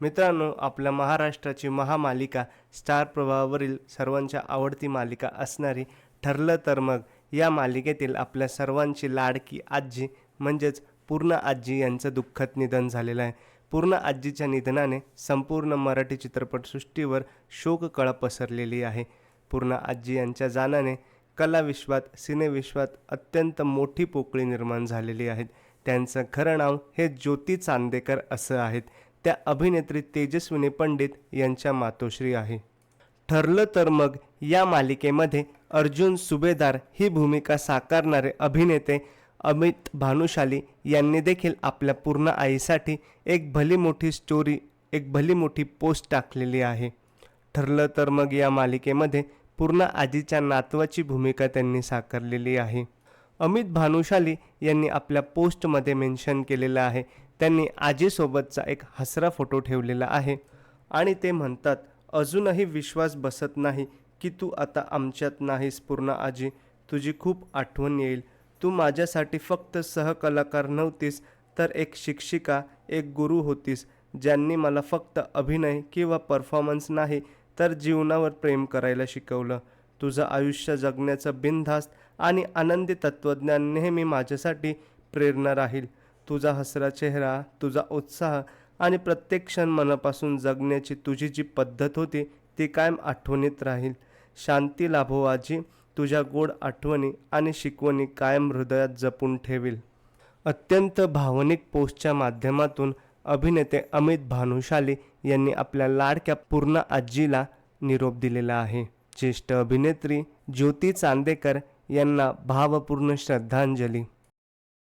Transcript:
मित्रांनो आपल्या महाराष्ट्राची महामालिका स्टार प्रवाहावरील सर्वांच्या आवडती मालिका असणारी ठरलं तर मग या मालिकेतील आपल्या सर्वांची लाडकी आजी म्हणजेच पूर्ण आजी यांचं दुःखद निधन झालेलं आहे. पूर्ण आजीच्या निधनाने संपूर्ण मराठी चित्रपटसृष्टीवर शोककळा पसरलेली आहे. पूर्ण आजी यांच्या जाण्याने कलाविश्वात सिनेविश्वात अत्यंत मोठी पोकळी निर्माण झालेली आहेत. त्यांचं खरं नाव हे ज्योती चांदेकर असं आहेत. त्या अभिनेत्री तेजस्विनी पंडित यांच्या मातोश्री आहे. ठरलं तर मग या मालिकेमध्ये अर्जुन सुभेदार ही भूमिका साकारणारे अभिनेते अमित भानुशाली यांनी देखील आपल्या पूर्ण आईसाठी एक भली मोठी स्टोरी एक भली मोठी पोस्ट टाकलेली आहे. ठरलं तर मग या मालिकेमध्ये पूर्ण आजीच्या नातवाची भूमिका त्यांनी साकारलेली आहे. अमित भानुशाली यांनी आपल्या पोस्टमध्ये मेन्शन केलेलं आहे. त्यांनी आजीसोबतचा एक हसरा फोटो ठेवलेला आहे. आणि ते म्हणतात अजूनही विश्वास बसत नाही की तू आता आमच्यात नाहीस पूर्ण आजी. तुझी खूप आठवण येईल. तू माझ्यासाठी फक्त सहकलाकार नव्हतीस तर एक शिक्षिका एक गुरु होतीस. ज्यांनी मला फक्त अभिनय किंवा परफॉर्मन्स नाही तर जीवनावर प्रेम करायला शिकवलं. तुझं आयुष्य जगण्याचं बिनधास्त आणि आनंदी तत्त्वज्ञान नेहमी माझ्यासाठी प्रेरणा राहील. तुझा हसरा चेहरा तुझा उत्साह आणि प्रत्येक क्षण मनापासून जगण्याची तुझी जी पद्धत होती ती कायम आठवणीत राहील. शांती लाभो आजी तुझ्या गोड आठवणी आणि शिकवणी कायम हृदयात जपून ठेवील. अत्यंत भावनिक पोस्टच्या माध्यमातून अभिनेते अमित भानुशाली यांनी आपल्या लाडक्या पूर्ण आजीला निरोप दिलेला आहे. ज्येष्ठ अभिनेत्री ज्योती चांदेकर यांना भावपूर्ण श्रद्धांजली.